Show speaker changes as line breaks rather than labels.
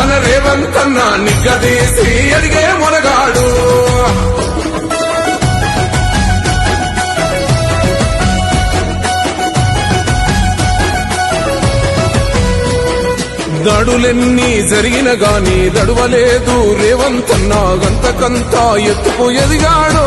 మన రేవంతన్న నిగ్గదీసి ఎదిగే మునగాడు. దడులెన్ని జరిగిన గాని దడువలేదు రేవంతన్న గంతకంతా ఎత్తుకు ఎదిగాడో.